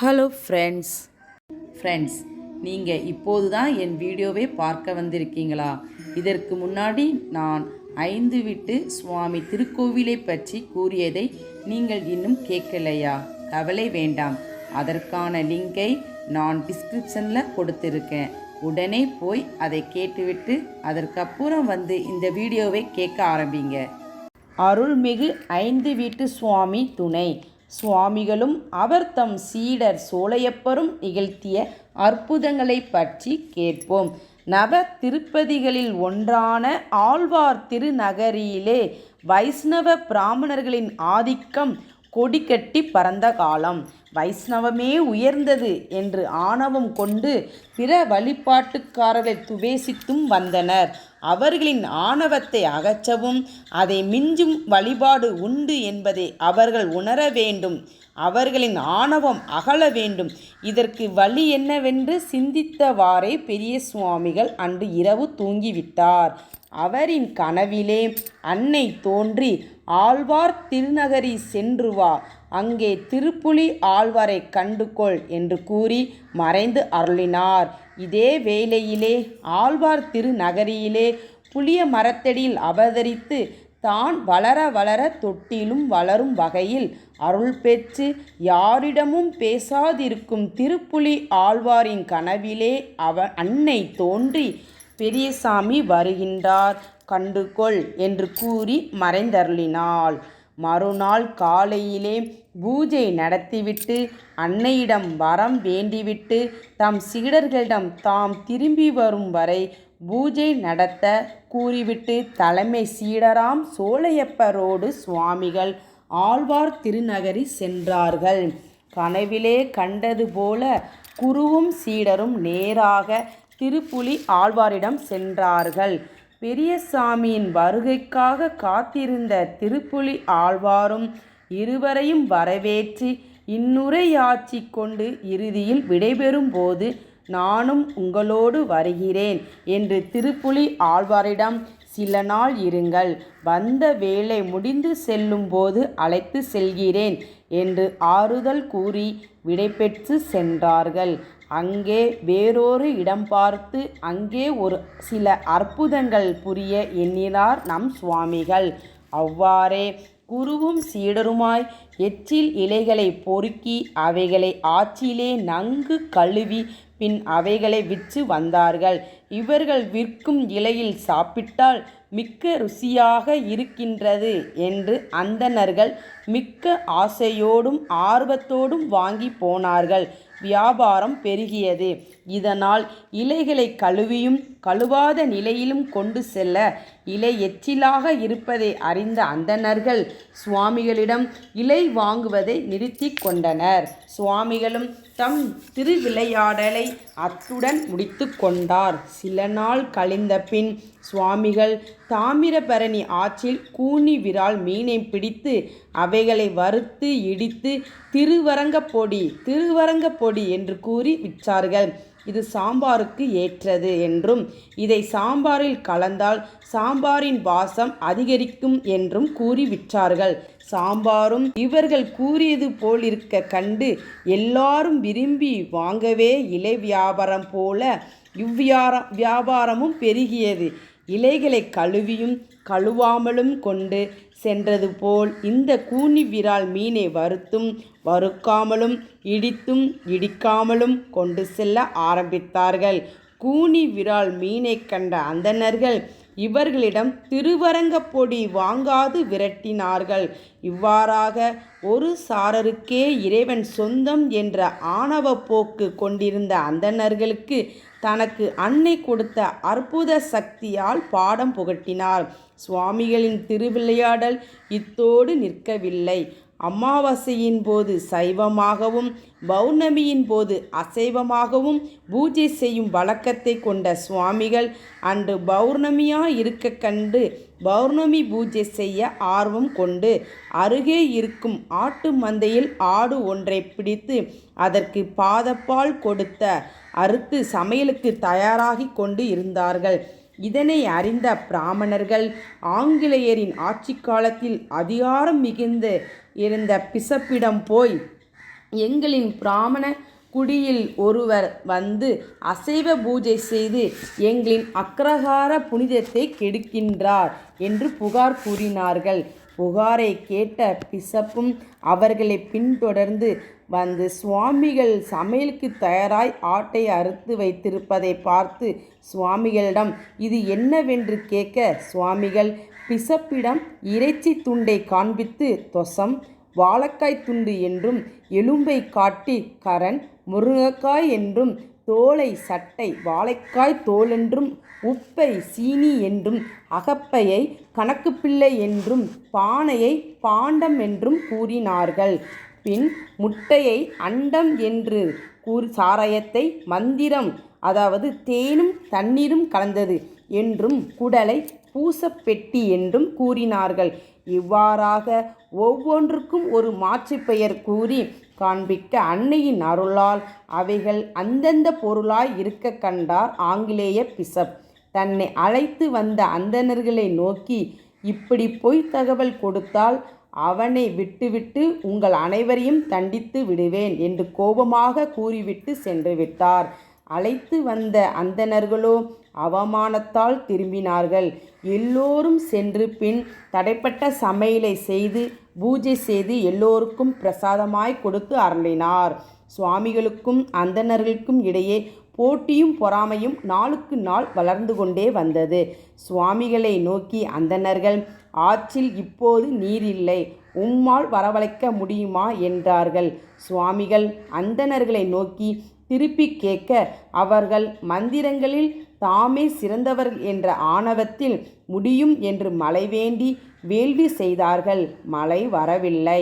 Hello friends friends நீங்கள் இப்போது தான் என் வீடியோவை பார்க்க வந்திருக்கீங்களா? இதற்கு முன்னாடி நான் ஐந்து விட்டு சுவாமி திருக்கோவிலை பற்றி கூறியதை நீங்கள் இன்னும் கேட்கலையா? கவலை வேண்டாம். அதற்கான லிங்கை நான் டிஸ்கிரிப்ஷனில் கொடுத்துருக்கேன். உடனே போய் அதை கேட்டுவிட்டு அதற்கப்புறம் வந்து இந்த வீடியோவை கேட்க ஆரம்பிங்க. அருள்மிகு ஐந்து வீட்டு சுவாமி துணை. சுவாமிகளும் அவர் தம் சீடர் சோலையப்பரும் நிகழ்த்திய அற்புதங்களை பற்றி கேட்போம். நவ திருப்பதிகளில் ஒன்றான ஆழ்வார் திருநகரியிலே வைஷ்ணவ பிராமணர்களின் ஆதிக்கம் கொடிகட்டி பறந்த காலம். வைஷ்ணவமே உயர்ந்தது என்று ஆணவம் கொண்டு பிற வழிபாட்டுக்காரர்களை துவேசித்தும் வந்தனர். அவர்களின் ஆணவத்தை அகற்றவும் அதை மிஞ்சும் வழிபாடு உண்டு என்பதை அவர்கள் உணர வேண்டும். அவர்களின் ஆணவம் அகல வேண்டும். இதற்கு வழி என்னவென்று சிந்தித்தவாறே பெரிய சுவாமிகள் அன்று இரவு தூங்கிவிட்டார். அவரின் கனவிலே அன்னை தோன்றி ஆழ்வார் திருநகரி சென்று வா அங்கே திருப்புலி ஆழ்வாரை கண்டுகொள் என்று கூறி மறைந்து அருளினார். இதே வேளையிலே ஆழ்வார் திருநகரியிலே புளிய மரத்தடியில் அவதரித்து தான் வளர வளர தொட்டிலும் வளரும் வகையில் அருள் பெற்று யாரிடமும் பேசாதிருக்கும் திருப்புலி ஆழ்வாரின் கனவிலே அவ அன்னை தோன்றி பெரியசாமி வருகின்றார். கண்டுகொள் என்று கூறி மறைந்தருளினாள். மறுநாள் காலையிலே பூஜை நடத்திவிட்டு அன்னையிடம் வரம் வேண்டிவிட்டு தம் சீடர்களிடம் தாம் திரும்பி வரும் வரை பூஜை நடத்த கூறிவிட்டு தலைமை சீடராம் சோழையப்பரோடு சுவாமிகள் ஆழ்வார் திருநகரி சென்றார்கள். கனவிலே கண்டது போல குருவும் சீடரும் நேராக திருப்புலி ஆழ்வாரிடம் சென்றார்கள். பெரியசாமியின் வருகைக்காக காத்திருந்த திருப்புலி ஆழ்வாரும் இருவரையும் வரவேற்று இன்னுரையாட்சி கொண்டு இறுதியில் விடைபெறும் போது நானும் உங்களோடு வருகிறேன் என்று திருப்புலி ஆழ்வாரிடம் சில நாள் இருங்கள் வந்த வேலை முடிந்து செல்லும்போது அழைத்து செல்கிறேன் என்று ஆறுதல் கூறி விடைபெற்று சென்றார்கள். அங்கே வேறொரு இடம் பார்த்து அங்கே ஒரு சில அற்புதங்கள் புரிய எண்ணினார் நம் சுவாமிகள். அவ்வாறே குருவும் சீடருமாய் எச்சில் இலைகளை பொறுக்கி அவைகளை ஆற்றிலே நன்கு கழுவி பின் அவைகளை விற்று வந்தார்கள். இவர்கள் விற்கும் இலையில் சாப்பிட்டால் மிக்க ருசியாக இருக்கின்றது என்று அந்தணர்கள் மிக்க ஆசையோடும் ஆர்வத்தோடும் வாங்கி போனார்கள். வியாபாரம் பெருகியது. இதனால் இலைகளை கழுவியும் கழுவாத நிலையிலும் கொண்டு செல்ல இலை எச்சிலாக இருப்பதை அறிந்த அந்தணர்கள் சுவாமிகளிடம் இலை வாங்குவதை நிறுத்தி கொண்டனர். சுவாமிகளும் தம் திருவிளையாடலை அத்துடன் முடித்து கொண்டார். சில நாள் கழிந்த பின் சுவாமிகள் தாமிரபரணி ஆற்றில் கூனி விரால் மீனை பிடித்து அவைகளை வறுத்து இடித்து திருவரங்கப்பொடி திருவரங்கப்பொடி என்று கூறி விற்றார்கள். இது சாம்பாருக்கு ஏற்றது என்றும் இதை சாம்பாரில் கலந்தால் சாம்பாரின் வாசம் அதிகரிக்கும் என்றும் கூறி விற்றார்கள் சாம்பாரும் இவர்கள் கூறியது போல் இருக்க கண்டு எல்லாரும் விரும்பி வாங்கவே இலை வியாபாரம் போல இவ்வியாரம் வியாபாரமும் பெருகியது. இலைகளை கழுவியும் கழுவாமலும் கொண்டு சென்றது போல் இந்த கூனி விரால் மீனை வறுத்தும் வறுக்காமலும் இடித்தும் இடிக்காமலும் கொண்டு செல்ல ஆரம்பித்தார்கள். கூனி விரால் மீனை கண்ட அந்தணர்கள் இவர்களிடம் திருவரங்க பொடி வாங்காது விரட்டினார்கள். இவ்வாறாக ஒரு சாரருக்கே இறைவன் சொந்தம் என்ற ஆணவ போக்கு கொண்டிருந்த அந்தணர்களுக்கு தனக்கு அன்னை கொடுத்த அற்புத சக்தியால் பாடம் புகட்டினார். சுவாமிகளின் திருவிளையாடல் இத்தோடு நிற்கவில்லை. அமாவாசையின் போது சைவமாகவும் பௌர்ணமியின் போது அசைவமாகவும் பூஜை செய்யும் வழக்கத்தை கொண்ட சுவாமிகள் அன்று பௌர்ணமியாக இருக்க கண்டு பௌர்ணமி பூஜை செய்ய ஆர்வம் கொண்டு அருகே இருக்கும் ஆட்டு மந்தையில் ஆடு ஒன்றை பிடித்து அதற்கு பாதப்பால் கொடுத்த அறுத்து சமையலுக்கு தயாராகி கொண்டு இருந்தார்கள். இதனை அறிந்த பிராமணர்கள் ஆங்கிலேயரின் ஆட்சி காலத்தில் அதிகாரம் மிகுந்து இருந்த பிசப்பிடம் போய் எங்களின் பிராமண குடியில் ஒருவர் வந்து அசைவ பூஜை செய்து எங்களின் அக்ரஹார புனிதத்தை கெடுக்கின்றார் என்று புகார் கூறினார்கள். புகாரை கேட்ட பிசப்பும் அவர்களை பின்தொடர்ந்து வந்து சுவாமிகள் சமையலுக்கு தயாராய் ஆட்டை அறுத்து வைத்திருப்பதை பார்த்து சுவாமிகளிடம் இது என்னவென்று கேட்க சுவாமிகள் பிசப்பிடம் இறைச்சி துண்டை காண்பித்து தொசம் வாழைக்காய் துண்டு என்றும் எலும்பை காட்டி கரண் முருங்கைக்காய் என்றும் தோலை சட்டை வாழைக்காய் தோலென்றும் உப்பை சீனி என்றும் அகப்பையை கணக்குப்பிள்ளை என்றும் பானையை பாண்டம் என்றும் கூறினார்கள். பின் முட்டையை அண்டம் என்று கூறு சாராயத்தை மந்திரம் அதாவது தேனும் தண்ணீரும் கலந்தது என்றும் குடலை பூசப்பெட்டி என்றும் கூறினார்கள். இவ்வாறாக ஒவ்வொன்றுக்கும் ஒரு மாற்று பெயர் கூறி காண்பிக்க அன்னையின் அருளால் அவைகள் அந்தந்த பொருளாய் இருக்க கண்டார் ஆங்கிலேய பிசப். தன்னை அழைத்து வந்த அந்தணர்களை நோக்கி இப்படி பொய் தகவல் கொடுத்தால் அவனை விட்டுவிட்டு உங்கள் அனைவரையும் தண்டித்து விடுவேன் என்று கோபமாக கூறிவிட்டு சென்று விட்டார். அழைத்து வந்த அந்தணர்களோ அவமானத்தால் திரும்பினார்கள். எல்லோரும் சென்று பின் தடைப்பட்ட சமையலை செய்து பூஜை செய்து எல்லோருக்கும் பிரசாதமாய் கொடுத்து அருளினார். சுவாமிகளுக்கும் அந்தணர்களுக்கும் இடையே போட்டியும் பொறாமையும் நாளுக்கு நாள் வளர்ந்து கொண்டே வந்தது. சுவாமிகளை நோக்கி அந்தணர்கள் ஆற்றில் இப்போது நீர் இல்லை. உம்மால் வரவழைக்க முடியுமா? என்றார்கள். சுவாமிகள் அந்தணர்களை நோக்கி திருப்பி கேட்க அவர்கள் மந்திரங்களில் தாமே சிறந்தவர் என்ற ஆணவத்தில் முடியும் என்று மழை வேண்டி வேள்வி செய்தார்கள். மழை வரவில்லை.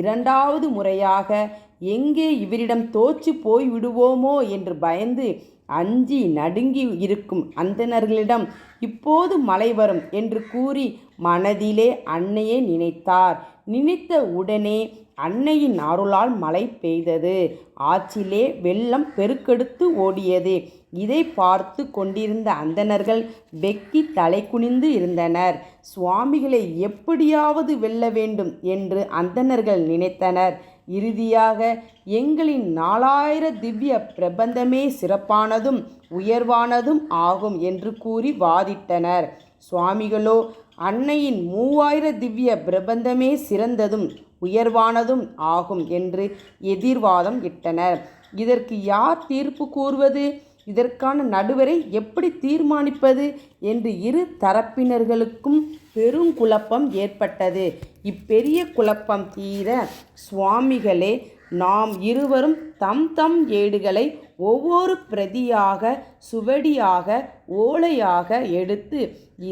இரண்டாவது முறையாக எங்கே இவரிடம் தோற்று போய் விடுவோமோ என்று பயந்து அஞ்சி நடுங்கி இருக்கும் அந்தணர்களிடம் இப்போது மழை வரும் என்று கூறி மனதிலே அன்னையை நினைத்தார். நினைத்த உடனே அன்னையின் அருளால் மழை பெய்தது. ஆற்றிலே வெள்ளம் பெருக்கெடுத்து ஓடியது. இதை பார்த்து கொண்டிருந்த அந்தணர்கள் வெக்கி தலை குனிந்து இருந்தனர். சுவாமிகளை எப்படியாவது வெல்ல வேண்டும் என்று அந்தணர்கள் நினைத்தனர். இறுதியாக எங்களின் நாலாயிர திவ்ய பிரபந்தமே சிறப்பானதும் உயர்வானதும் ஆகும் என்று கூறி வாதிட்டனர். சுவாமிகளோ அன்னையின் மூவாயிர திவ்ய பிரபந்தமே சிறந்ததும் உயர்வானதும் ஆகும் என்று எதிர்வாதம் இட்டனர். இதற்கு யார் தீர்ப்பு கூறுவது? இதற்கான நடுவரை எப்படி தீர்மானிப்பது என்று இரு தரப்பினர்களுக்கும் பெரும் குழப்பம் ஏற்பட்டது. இப்பெரிய குழப்பம் தீர சுவாமிகளே நாம் இருவரும் தம் தம் ஏடுகளை ஒவ்வொரு பிரதியாக சுவடியாக ஓலையாக எடுத்து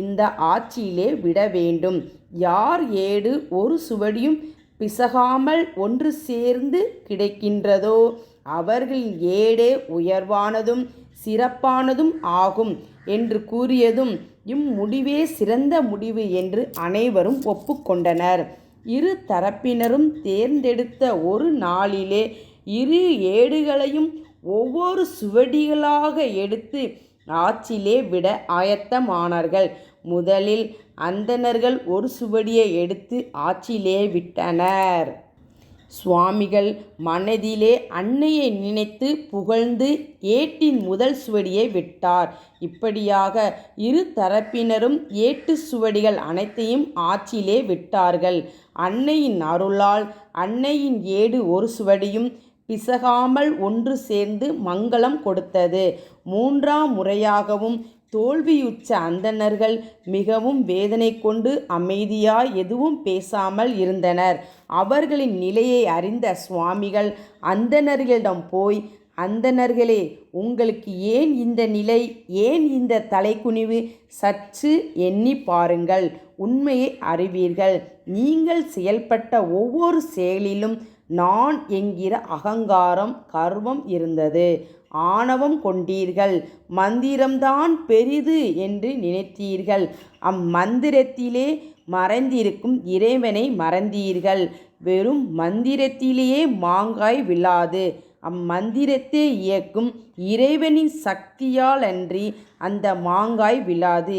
இந்த ஆட்சியிலே விட வேண்டும். யார் ஏடு ஒரு சுவடியும் பிசகாமல் ஒன்று சேர்ந்து கிடைக்கின்றதோ அவர்களின் ஏடே உயர்வானதும் சிறப்பானதும் ஆகும் என்று கூறியதும் இம்முடிவே சிறந்த முடிவு என்று அனைவரும் ஒப்புக்கொண்டனர். இரு தரப்பினரும் தேர்ந்தெடுத்த ஒரு நாளிலே இரு ஏடுகளையும் ஒவ்வொரு சுவடிகளாக எடுத்து ஆற்றிலே விட ஆயத்தமானார்கள். முதலில் அந்தணர்கள் ஒரு சுவடியை எடுத்து ஆற்றிலே விட்டனர். சுவாமிகள் மனதிலே அன்னையை நினைத்து புகழ்ந்து ஏட்டின் முதல் சுவடியை விட்டார். இப்படியாக இரு தரப்பினரும் ஏட்டு சுவடிகள் அனைத்தையும் ஆற்றிலே விட்டார்கள். அன்னையின் அருளால் அன்னையின் ஏடு ஒரு சுவடியும் பிசகாமல் ஒன்று சேர்ந்து மங்களம் கொடுத்தது. மூன்றாம் முறையாகவும் தோல்வியுற்ற அந்தணர்கள் மிகவும் வேதனை கொண்டு அமைதியாய் எதுவும் பேசாமல் இருந்தனர். அவர்களின் நிலையை அறிந்த சுவாமிகள் அந்தணர்களிடம் போய் அந்தணர்களே உங்களுக்கு ஏன் இந்த நிலை ஏன் இந்த தலைக்குனிவு? சற்று எண்ணி பாருங்கள் உண்மையை அறிவீர்கள். நீங்கள் செயல்பட்ட ஒவ்வொரு செயலிலும் நான் என்கிற அகங்காரம் கர்வம் இருந்தது. ஆணவம் கொண்டீர்கள். மந்திரம்தான் பெரிது என்று நினைத்தீர்கள். அம்மந்திரத்திலே மறைந்திருக்கும் இறைவனை மறந்தீர்கள். வெறும் மந்திரத்திலேயே மாங்காய் விழாது. அம்மந்திரத்தை இயக்கும் இறைவனின் சக்தியால் அன்றி அந்த மாங்காய் விழாது.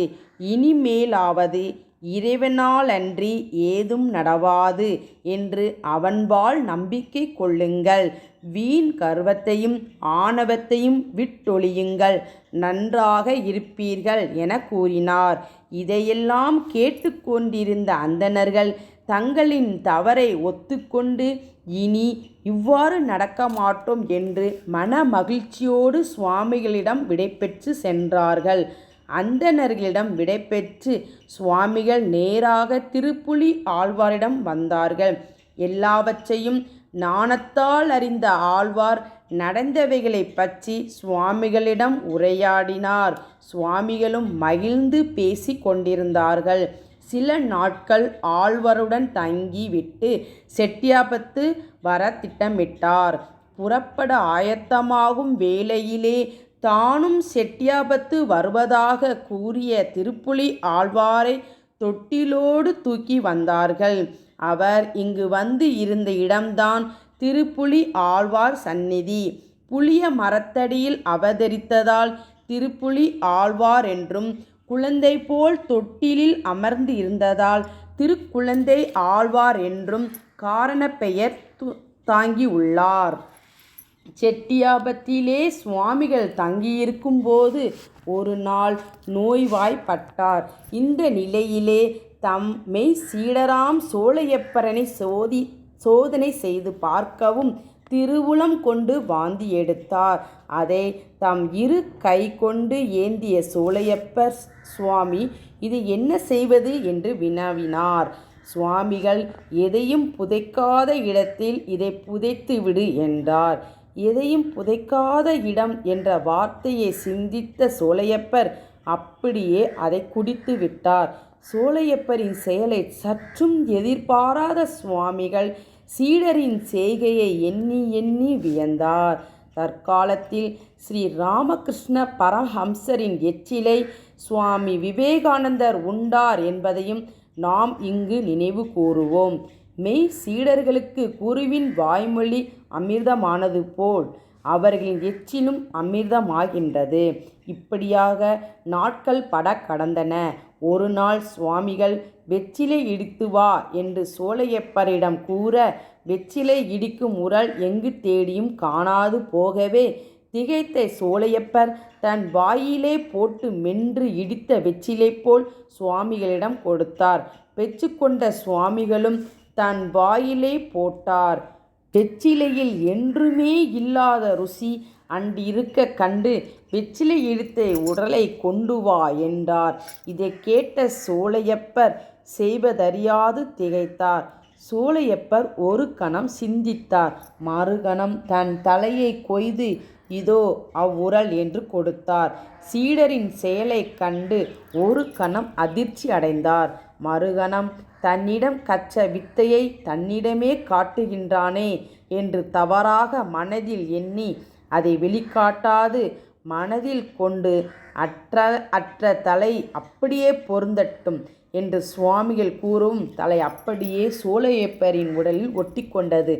இனிமேலாவது இறைவனாலன்றி ஏதும் நடவாது என்று அவன்பால் நம்பிக்கை கொள்ளுங்கள். வீண் கர்வத்தையும் ஆணவத்தையும் விட்டொழியுங்கள் நன்றாக இருப்பீர்கள் என கூறினார். இதையெல்லாம் கேட்டுக்கொண்டிருந்த அந்தணர்கள் தங்களின் தவறை ஒத்துக்கொண்டு இனி இவ்வாறு நடக்க மாட்டோம் என்று மனமகிழ்ச்சியோடு சுவாமிகளிடம் விடைபெற்று சென்றார்கள். அந்தணர்களிடம் விடைபெற்று சுவாமிகள் நேராக திருப்புலி ஆழ்வாரிடம் வந்தார்கள். எல்லாவற்றையும் நாணத்தால் அறிந்த ஆழ்வார் நடந்தவைகளைப் பற்றி சுவாமிகளிடம் உரையாடினார். சுவாமிகளும் மகிழ்ந்து பேசிக் கொண்டிருந்தார்கள். சில நாட்கள் ஆழ்வருடன் தங்கி விட்டு செட்டியாபத்து வர திட்டமிட்டார். புறப்பட ஆயத்தமாகும் வேளையிலே தானும் செட்டியாபத்து வருவதாக கூறிய திருப்புலி ஆழ்வாரை தொட்டிலோடு தூக்கி வந்தார்கள். அவர் இங்கு வந்து இருந்த இடம்தான் திருப்புலி ஆழ்வார் சந்நிதி. புளிய மரத்தடியில் அவதரித்ததால் திருப்புலி ஆழ்வார் என்றும் குழந்தை போல் தொட்டிலில் அமர்ந்து இருந்ததால் திருக்குழந்தை ஆழ்வார் என்றும் காரணப் பெயர் தாங்கியுள்ளார். செட்டியாபத்திலே சுவாமிகள் தங்கியிருக்கும்போது ஒருநாள் நோய்வாய்ப்பட்டார். இந்த நிலையிலே தம் சோழையப்பரனை சோதி சோதனை செய்து பார்க்கவும் திருவுளம் கொண்டு வாந்தி எடுத்தார். அதை தம் இரு கை கொண்டு ஏந்திய சோழையப்பர் சுவாமி இது என்ன செய்வது? என்று வினவினார். சுவாமிகள் எதையும் புதைக்காத இடத்தில் இதை புதைத்து விடு என்றார். எதையும் புதைக்காத இடம் என்ற வார்த்தையை சிந்தித்த சோலையப்பர் அப்படியே அதை குடித்து விட்டார். சோலையப்பரின் செயலை சற்றும் எதிர்பாராத சுவாமிகள் சீடரின் செய்கையை எண்ணி எண்ணி வியந்தார். தற்காலத்தில் ஸ்ரீ ராமகிருஷ்ண பரஹம்சரின் எச்சிலை சுவாமி விவேகானந்தர் உண்டார் என்பதையும் நாம் இங்கு நினைவு கூறுவோம் மெய் சீடர்களுக்கு குருவின் வாய்மொழி அமிர்தமானது போல் அவர்களின் எச்சிலும் அமிர்தமாகின்றது. இப்படியாக நாட்கள் பட கடந்தன. ஒரு நாள் சுவாமிகள் வெற்றிலை இடித்து வா என்று சோழையப்பரிடம் கூற வெற்றிலை இடிக்கும் உரல் எங்கு தேடியும் காணாது போகவே திகைத்த சோழையப்பர் தன் வாயிலே போட்டு மென்று இடித்த வெற்றிலைபோல் சுவாமிகளிடம் கொடுத்தார். பெற்றுக்கொண்ட சுவாமிகளும் தன் வாயிலே போட்டார். வெற்றிலையில் என்றுமே இல்லாத ருசி அண்டிருக்க கண்டு வெற்றிலை இடித்த உடலை கொண்டு வா என்றார். இதை கேட்ட சோழையப்பர் செய்வதறியாது திகைத்தார். சோழையப்பர் ஒரு கணம் சிந்தித்தார். மறுகணம் தன் தலையை கொய்து இதோ அவ்வுரல் என்று கொடுத்தார். சீடரின் செயலை கண்டு ஒரு கணம் அதிர்ச்சி அடைந்தார். மறுகணம் தன்னிடம் கற்ற வித்தையை தன்னிடமே காட்டுகின்றானே என்று தவறாக மனதில் எண்ணி அதை வெளிக்காட்டாது மனதில் கொண்டு அற்ற அற்ற தலை அப்படியே பொருந்தட்டும் என்று சுவாமிகள் கூறும் தலை அப்படியே சோழையப்பரின் உடலில் ஒட்டிக்கொண்டது.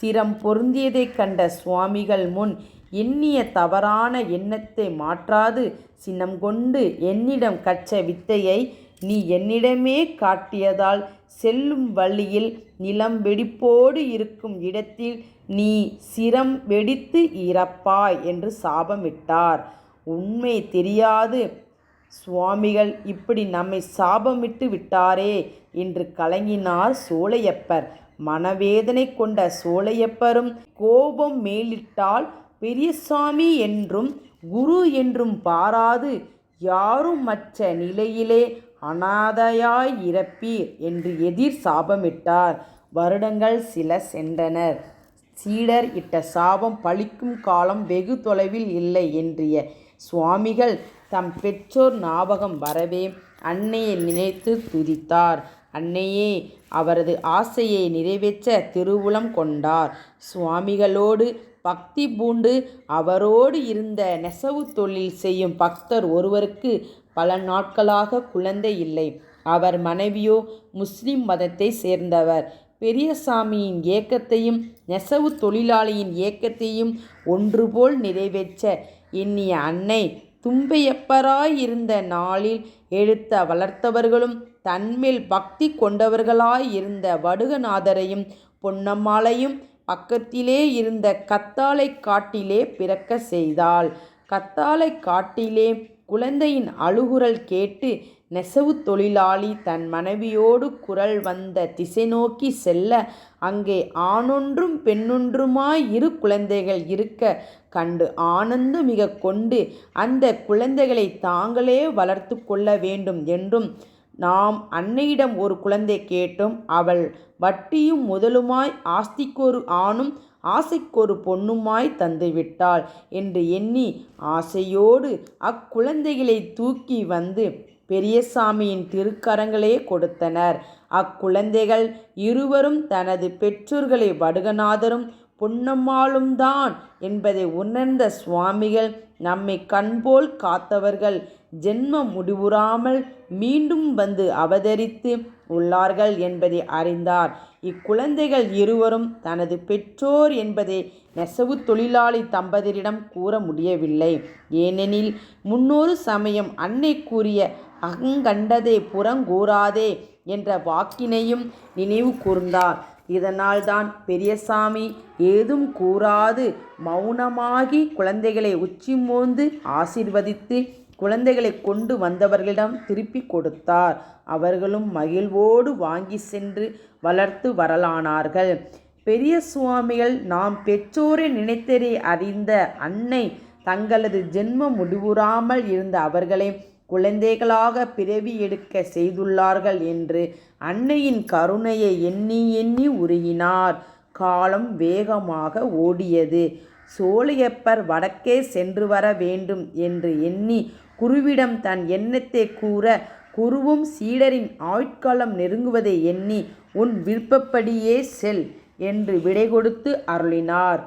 சிரம் பொருந்தியதைக் கண்ட சுவாமிகள் முன் எண்ணிய தவறான எண்ணத்தை மாற்றாது சினம் கொண்டு என்னிடம் கற்ற வித்தையை நீ என்னிடமே காட்டியதால் செல்லும் வழியில் நிலம் வெடிப்போடு இருக்கும் இடத்தில் நீ சிரம் வெடித்து இறப்பாய் என்று சாபமிட்டார். உண்மை தெரியாது. சுவாமிகள் இப்படி நம்மை சாபமிட்டு விட்டாரே என்று கலங்கினார் சோழையப்பர் மனவேதனை கொண்ட சோழையப்பரும் கோபம் மேலிட்டால் பெரியசாமி என்றும் குரு என்றும் பாராது. யாருமற்ற நிலையிலே அனாதையாய் இறப்பீர் என்று எதிர் சாபமிட்டார். வருடங்கள் சில சென்றனர் சீடர் இட்ட சாபம் பழிக்கும் காலம் வெகு தொலைவில் இல்லை என்றிய சுவாமிகள் தம் பெற்றோர் ஞாபகம் வரவே அன்னையை நினைத்து துதித்தார். அன்னையே அவரது ஆசையை நிறைவேற்ற திருவுளம் கொண்டார். சுவாமிகளோடு பக்தி பூண்டு அவரோடு இருந்த நெசவு தொழில் செய்யும் பக்தர் ஒருவருக்கு பல நாட்களாக குழந்தை இல்லை. அவர் மனைவியோ முஸ்லிம் மதத்தைச் சேர்ந்தவர். பெரியசாமியின் ஏக்கத்தையும் நெசவு தொழிலாளியின் ஏக்கத்தையும் ஒன்றுபோல் நிறைவேற்ற எண்ணிய அன்னை தும்பையப்பராய் இருந்த நாளில் எழுத்த வளர்த்தவர்களும் தன்மேல் பக்தி கொண்டவர்களாயிருந்த வடுகநாதரையும் பொன்னம்மாளையும் பக்கத்திலே இருந்த கத்தாளை காட்டிலே பிறக்க செய்தாள். கத்தாழைக் காட்டிலே குழந்தையின் அழுகுரல் கேட்டு நெசவு தொழிலாளி தன் மனைவியோடு குரல் வந்த திசை நோக்கி செல்ல அங்கே ஆணொன்றும் பெண்ணொன்றுமாய் இரு குழந்தைகள் இருக்க கண்டு ஆனந்தம் மிக கொண்டு அந்த குழந்தைகளை தாங்களே வளர்த்து கொள்ள வேண்டும் என்றும் நாம் அன்னையிடம் ஒரு குழந்தை கேட்டோம் அவள் வட்டியும் முதலுமாய் ஆஸ்திக்கொரு ஆணும் ஆசைக்கொரு பொண்ணுமாய் தந்துவிட்டாள் என்று எண்ணி ஆசையோடு அக்குழந்தைகளை தூக்கி வந்து பெரியசாமியின் திருக்கரங்களே கொடுத்தனர். அக்குழந்தைகள் இருவரும் தனது பெற்றோர்களை வடுகநாதரும் பொன்னம்மாளும்தான் என்பதை உணர்ந்த சுவாமிகள் நம்மை கண்போல் காத்தவர்கள் ஜென்மம் முடிவுறாமல் மீண்டும் வந்து அவதரித்து உள்ளார்கள் என்பதை அறிந்தார். இக்குழந்தைகள் இருவரும் தனது பெற்றோர் என்பதை நெசவு தொழிலாளி தம்பதியரிடம் கூற முடியவில்லை. ஏனெனில் முன்னொரு சமயம் அன்னை கூறிய அங்கண்டதே புறங்கூறாதே என்ற வாக்கினையும் நினைவு கூர்ந்தார். இதனால்தான் பெரியசாமி ஏதும் கூறாது மௌனமாகி குழந்தைகளை உச்சி மோந்து ஆசிர்வதித்து குழந்தைகளை கொண்டு வந்தவர்களிடம் திருப்பிக் கொடுத்தார். அவர்களும் மகிழ்வோடு வாங்கி சென்று வளர்த்து வரலானார்கள். பெரிய சுவாமிகள் நாம் பெற்றோரை நினைத்ததை அறிந்த அன்னை தங்களது ஜென்மம் முடிவுறாமல் இருந்த அவர்களை குழந்தைகளாக பிறவி எடுக்க செய்துள்ளார்கள் என்று அன்னையின் கருணையை எண்ணி எண்ணி உருகினார். காலம் வேகமாக ஓடியது. சோழியப்பர் வடக்கே சென்று வர வேண்டும் என்று எண்ணி குருவிடம் தன் எண்ணத்தைக் கூற குருவும் சீடரின் ஆயுட்காலம் நெருங்குவதை எண்ணி உன் விருப்பப்படியே செல் என்று விடை கொடுத்து அருளினார்.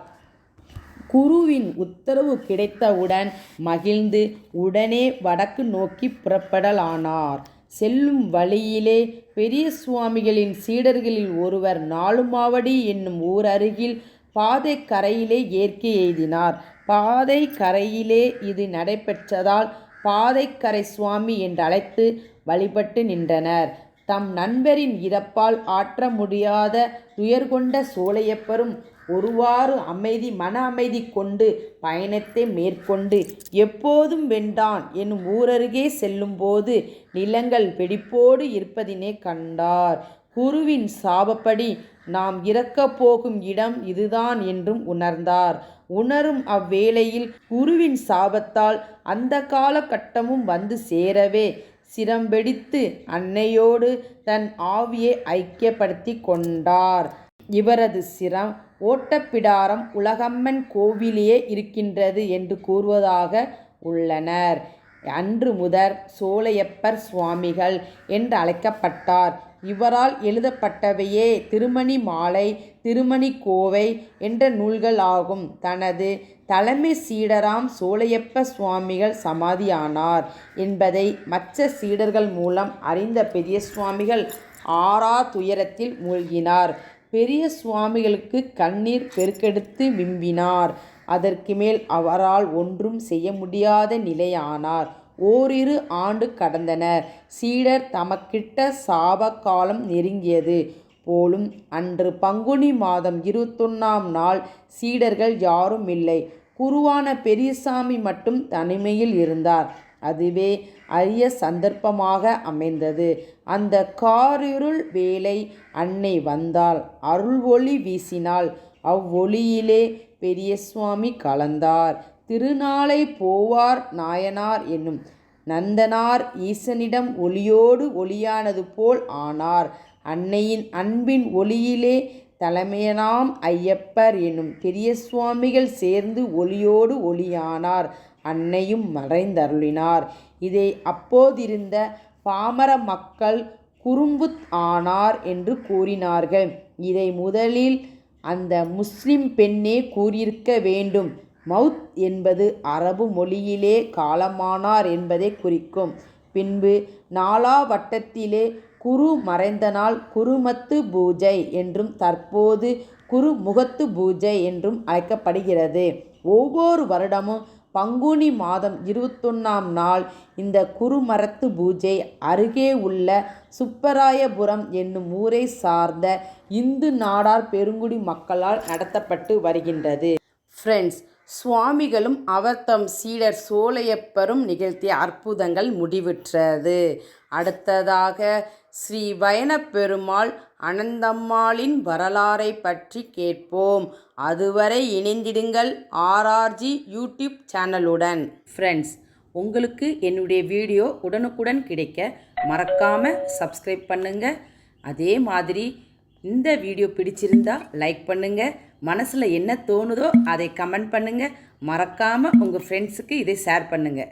குருவின் உத்தரவு கிடைத்தவுடன் மகிழ்ந்து உடனே வடக்கு நோக்கிப் புறப்படலானார். செல்லும் வழியிலே பெரிய சுவாமிகளின் சீடர்களில் ஒருவர் நாலுமாவடி என்னும் ஊர் அருகில் பாதை கரையிலே இயற்கை எய்தினார். பாதை கரையிலே இது நடைபெற்றதால் பாதைக்கரை சுவாமி என்றழைத்து வழிபட்டு நின்றனர். தம் நண்பரின் இறப்பால் ஆற்ற முடியாத துயர்கொண்ட சோழையப்பரும் ஒருவாறு அமைதி மன அமைதி கொண்டு பயணத்தை மேற்கொண்டு எப்போதும் வெண்டான் என்னும் ஊரருகே செல்லும்போது நிலங்கள் வெடிப்போடு இருப்பதினை கண்டார். குருவின் சாபப்படி நாம் இறக்கப் போகும் இடம் இதுதான் என்றும் உணர்ந்தார். உணரும் அவ்வேளையில் குருவின் சாபத்தால் அந்த காலகட்டமும் வந்து சேரவே சிரம்பெடித்து அன்னையோடு தன் ஆவியை ஐக்கியப்படுத்தி கொண்டார். இவரது சிரம் ஓட்டப்பிடாரம் உலகம்மன் கோவிலிலே இருக்கின்றது என்று கூறுவதாக உள்ளனர். அன்று முதற் சோலையப்பர் சுவாமிகள் என்று அழைக்கப்பட்டார் இவரால் எழுதப்பட்டவையே திருமணி மாலை திருமணிக்கோவை என்ற நூல்கள் ஆகும். தனது தலைமை சீடராம் சோலையப்ப சுவாமிகள் சமாதியானார் என்பதை மற்ற சீடர்கள் மூலம் அறிந்த பெரிய சுவாமிகள் ஆறா துயரத்தில் மூழ்கினார். பெரிய சுவாமிகளுக்கு கண்ணீர் பெருக்கெடுத்து விம்பினார் அதற்கு மேல் அவரால் ஒன்றும் செய்ய முடியாத நிலையானார். ஓரிரு ஆண்டு கடந்தனர் சீடர் தமக்கிட்ட சாபக் காலம் நெருங்கியது போலும். அன்று பங்குனி மாதம் இருபத்தொன்னாம் நாள். சீடர்கள் யாருமில்லை. குருவான பெரியசாமி மட்டும் தனிமையில் இருந்தார். அதுவே அரிய சந்தர்ப்பமாக அமைந்தது. அந்த காரிருள் வேலை அன்னை வந்தாள் அருள்ஒளி வீசினாள். அவ்வொளியிலே பெரியசுவாமி கலந்தார். திருநாளை போவார் நாயனார் என்னும் நந்தனார் ஈசனிடம் ஒளியோடு ஒளியானது போல் ஆனார். அன்னையின் அன்பின் ஒளியிலே தலைமையனாம் ஐயப்பர் என்னும் பெரிய சுவாமிகள் சேர்ந்து ஒளியோடு ஒளியானார். அன்னையும் மறைந்தருளினார். இதை அப்போதிருந்த பாமர மக்கள் குறும்புத் ஆனார் என்று கூறினார்கள். இதை முதலில் அந்த முஸ்லிம் பெண்ணே கூறியிருக்க வேண்டும். மவுத் என்பது அரபு மொழியிலே காலமானார் என்பதைக் குறிக்கும். பின்பு நாளாவட்டத்திலே குரு மறைந்தநாள் குருமத்து பூஜை என்றும் தற்போது குருமுகத்து பூஜை என்றும் அழைக்கப்படுகிறது. ஒவ்வொரு வருடமும் பங்குனி மாதம் இருபத்தொன்னாம் நாள் இந்த குருமரத்து பூஜை அருகே உள்ள சுப்பராயபுரம் என்னும் ஊரை சார்ந்த இந்து நாடார் பெருங்குடி மக்களால் நடத்தப்பட்டு வருகின்றது ஃப்ரெண்ட்ஸ் சுவாமிகளும் அவர்தம் சீடர் சோலையப்பரும் நிகழ்த்திய அற்புதங்கள் முடிவுற்றது. அடுத்ததாக ஸ்ரீ வைணப்பெருமாள் அனந்தம்மாளின் வரலாறை பற்றி கேட்போம். அதுவரை இணைந்திடுங்கள் ஆர்ஆர்ஜி யூடியூப் சேனலுடன். ஃப்ரெண்ட்ஸ் உங்களுக்கு என்னுடைய வீடியோ உடனுக்குடன் கிடைக்க மறக்காமல் சப்ஸ்கிரைப் பண்ணுங்கள் அதே மாதிரி இந்த வீடியோ பிடிச்சிருந்தா லைக் பண்ணுங்கள் மனசில் என்ன தோணுதோ அதை கமெண்ட் பண்ணுங்கள் மறக்காமல் உங்கள் ஃப்ரெண்ட்ஸுக்கு இதை ஷேர் பண்ணுங்கள்